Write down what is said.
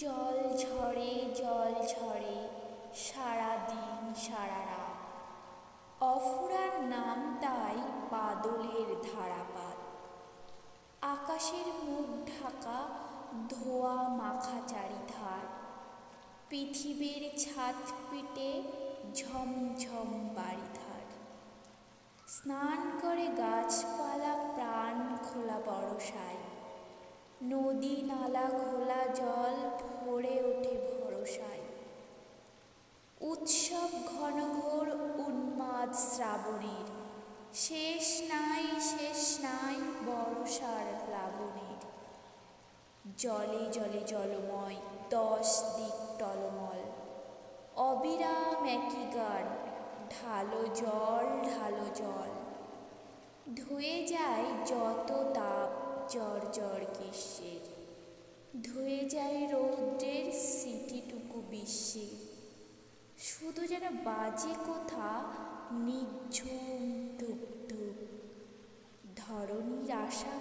জল ঝরে জল ঝরে সারা দিন সারা রাত অফুরার নাম তাই বাদলের ধারাপাত। আকাশের মুখ ঢাকা, ধোয়া মাখা চারিধার। পৃথিবীর ছাদ পিটে ঝমঝম বাড়িধার। স্নান করে গাছপালা প্রাণ খোলা বরসায় নদী, নালা, ঘোলা জল ভরে ওঠে ভরসায়। উৎসব ঘনঘোর উন্মাদ শ্রাবণের। শেষ নাই শেষ নাই বরসার প্লাবনের। জলে জলে জলময়, দশ দিক টলমল। অবিরাম একই গান, ঢালো জল ঢালো জল। ধুয়ে যায় যত তাপ ধুয়ে যায় রৌদ্রের স্মৃতিটুকু বিশ্বে শুধু যেন বাজে কথা নিঝুম ধুপ ধুপ আশা